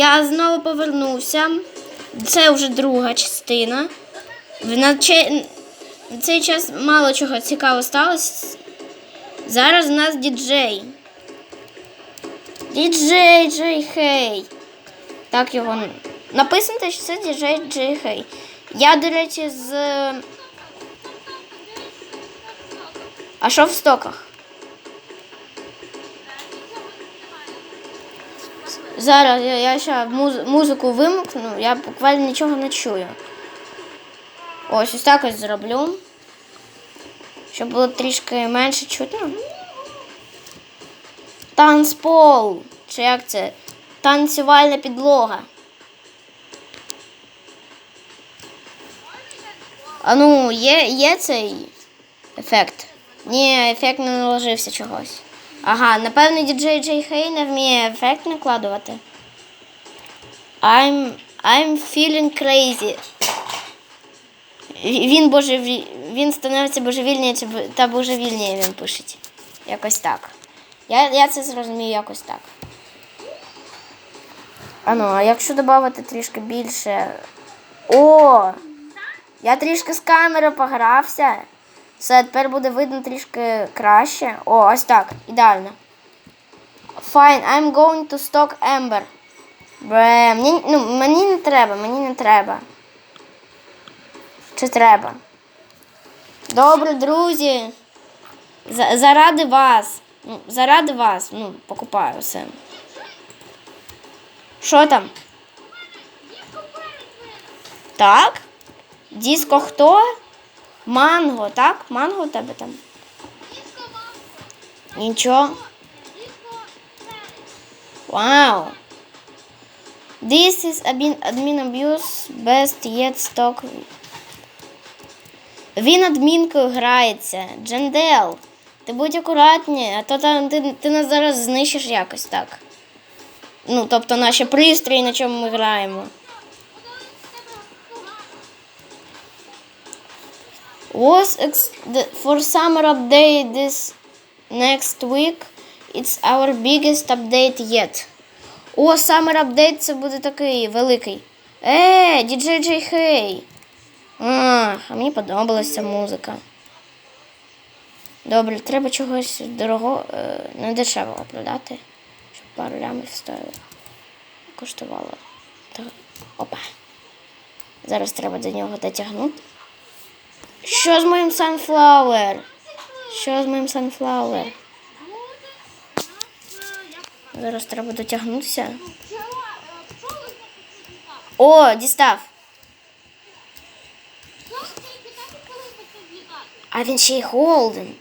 Я знову повернувся. Це вже друга частина. На цей час мало чого цікавого сталося. Зараз у нас діджей. Діджей Джей Хей. Так його написано, що це діджей Джей Хей. Я, до речі, з. А що в стоках? Зараз я, я ще муз- музику вимкну, я буквально нічого не чую. Ось ось так ось зроблю. Щоб було трішки менше чутно. Танцпол. Чи як це? Танцювальна підлога. А ну, є, є цей ефект? Ні, ефект не наложився чогось. Ага, напевно, діджей Джей Хей не вміє ефект накладувати. I'm, I'm feeling crazy. Він божеві... він становиться божевільніше та бо- та божевільніше він пише. Якось так. Я, я це зрозумію якось так. А ну, а якщо додати трішки більше. О! Я трішки з камери погрався. Все, тепер буде видно трішки краще. О, ось так, ідеально. Fine, I'm going to stock Ember. Бре, мені, ну, мені не треба, мені не треба. Чи треба? Добре, друзі. За, заради вас. Ну, заради вас. Ну, покупаю все. Що там? Так? Диско хто? Манго, так? Манго у тебе там? Нічого. Вау. This is admin, abuse best yet stock. Він адмінкою грається. Джендел. Ти будь акуратні, а то там ти, ти нас зараз знищиш якось так. Ну, тобто наші пристрої, на чому ми граємо. Was for summer update this next week. It's our biggest update yet. О, summer update це буде такий великий. Е, діджей Джей Хей. А, а мені подобалася музика. Добре, треба чогось дорого, е, не дешевого продати, щоб пару лямів стоїло. Коштувало. Так. Опа. Зараз треба до нього дотягнути. Що з моїм Sunflower? Що з моїм Sunflower? Зараз треба дотягнутися. О, дістав. А він ще й голден.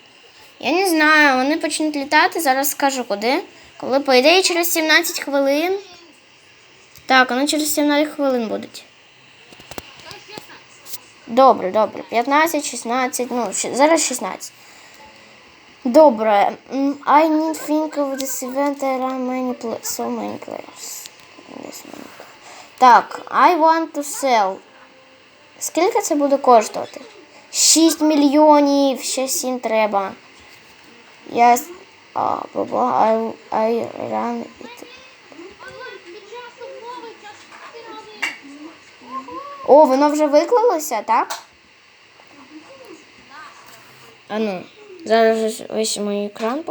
Я не знаю, вони почнуть літати, зараз скажу куди. Коли по ідеї через 17 хвилин. Так, вони через 17 хвилин будуть. Добре, добре. 15, 16, ну, зараз 16. Добре. I need think of this event are many pla- so many players. Так, I want to sell. Скільки це буде коштувати? 6 мільйонів, ще 7 треба. Я... баба, I, I run it. О, воно вже виклалося, так? А ну, зараз ось мій екран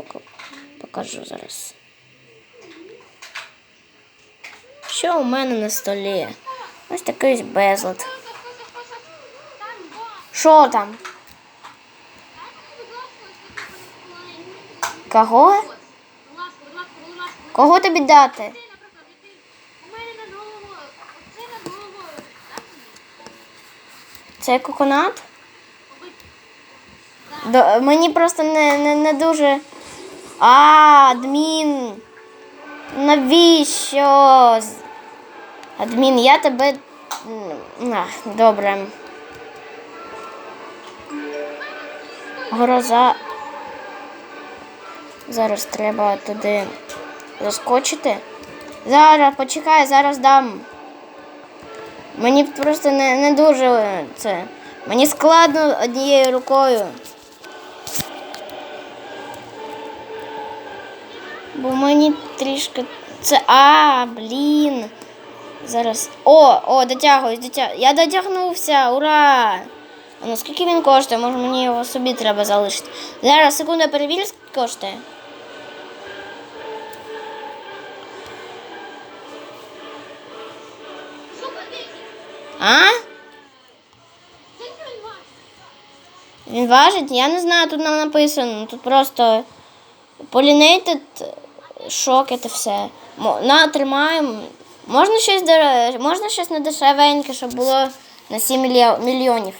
покажу зараз. Що у мене на столі? Ось такий безлад. Що там? Кого? Кого тобі дати? Це коконат? До, мені просто не, не, не дуже. А, адмін. Навіщо? Адмін, я тебе. А, добре. Гроза. Зараз треба туди заскочити. Зараз, почекай, зараз дам. Мені просто не, не дуже це. Мені складно однією рукою. Бо мені трішки. Це. А, блін. Зараз. О, о, дотягуюсь, дотягуюсь. Я дотягнувся, ура! А ну скільки він коштує? Може мені його собі треба залишити. Зараз, секунду, перевірю, скільки коштує. А? Він важить? Я не знаю, тут нам написано. Тут просто pollinated шок це все. На, тримаємо. Можна щось, дер- можна щось не дешевеньке, щоб було на 7 мільйонів.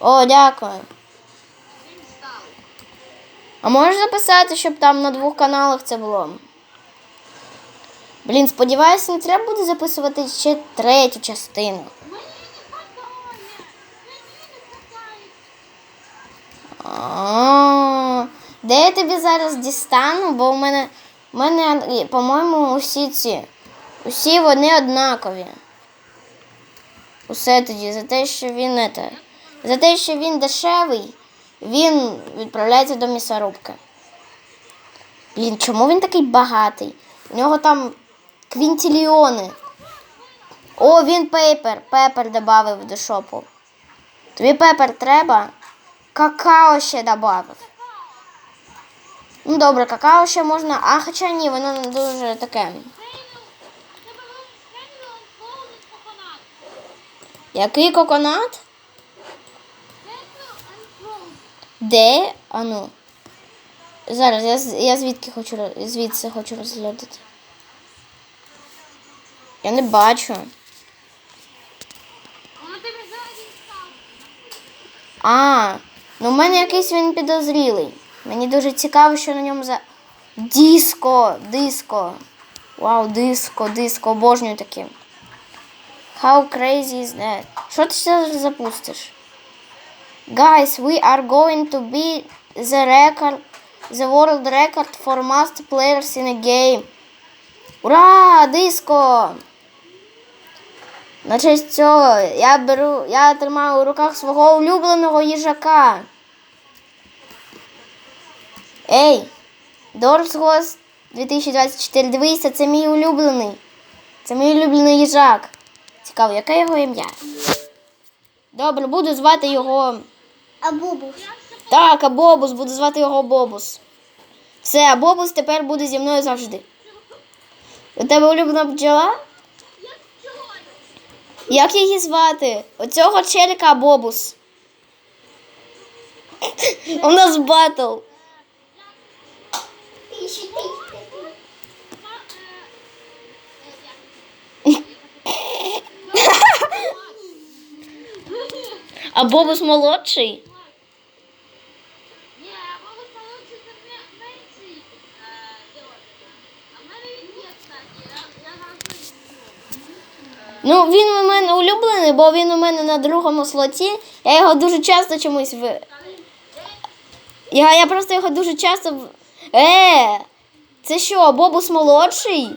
О, дякую. А можеш записати, щоб там на двох каналах це було? Блін, сподіваюся, не треба буде записувати ще третю частину. А, Де я тобі зараз дістану? Бо у мене, мене, по-моєму, усі ці. Усі вони однакові. Усе тоді, за те, що він это, за те, що він дешевий, він відправляється до місорубки. Блін, чому він такий багатий? У нього там квінтільйони. О, він пейпер. Пепер додав до шопу. Тобі пепер треба? Какао ще додав. Ну добре, какао ще можна. А хоча ні, воно не дуже таке. Який коконат? Де? А ну. Зараз, я, я звідки хочу звідси хочу розглядати. Я не бачу. А, ну в мене якийсь він підозрілий. Мені дуже цікаво, що на ньому за. Диско, диско. Вау, диско, диско, обожнюю таке. How crazy is that? Що ти зараз запустиш? Guys, we are going to be the record, the world record for most players in a game. Ура! Диско! На честь цього я беру, я тримаю у руках свого улюбленого їжака. Ей, Дорс Гос 2024, дивися, це мій улюблений. Це мій улюблений їжак. Цікаво, яке його ім'я? Добре, буду звати його. А бубус? Так, а Бобус, буду звати його Бобус. Все, а Бобус тепер буде зі мною завжди. У тебе улюблена бджола? Як її звати? Оцього челіка Бобус. У нас батл. А Бобус молодший? Ні, а бабус получше це менший дівчинка. А в мене він є, кстати. Я, я завжди Ну, він у мене улюблений, бо він у мене на другому слоті. Я його дуже часто чомусь в. Я, я просто його дуже часто. Е! Це що, Бобус молодший?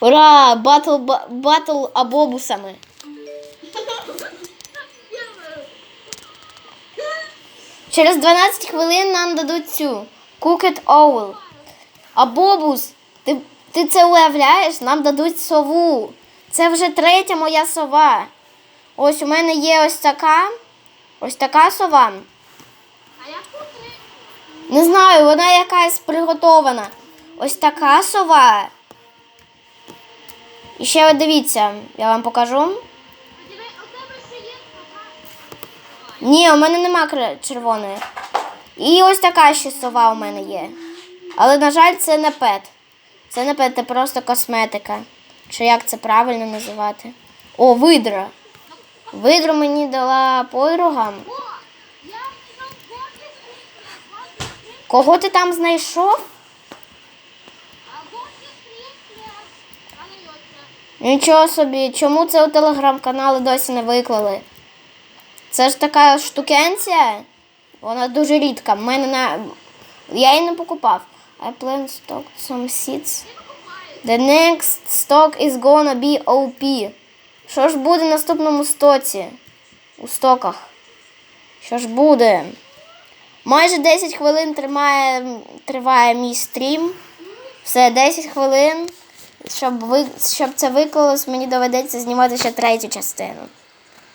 Ура! Батл, ба- батл абобусами. Через 12 хвилин нам дадуть цю Cooked Owl. А Бобус, ти, ти це уявляєш? Нам дадуть сову. Це вже третя моя сова. Ось у мене є ось така. Ось така сова. А яку? Не знаю, вона якась приготована. Ось така сова. І ще дивіться, я вам покажу. Ні, у мене нема червоної. І ось така ще сова у мене є. Але, на жаль, це не пет. Це це просто косметика. Чи як це правильно називати? О, видра. Видру мені дала подруга. Кого ти там знайшов? Нічого собі, чому це у телеграм-канали досі не виклали? Це ж така штукенція. Вона дуже рідка. Мене на. Я її не покупав. I plan stock some seeds. The next stock is gonna be OP. Що ж буде в наступному стоці? У стоках. Що ж буде? Майже 10 хвилин тримає, триває мій стрім. Все, 10 хвилин. Щоб, ви, щоб це виклалось, мені доведеться знімати ще третю частину.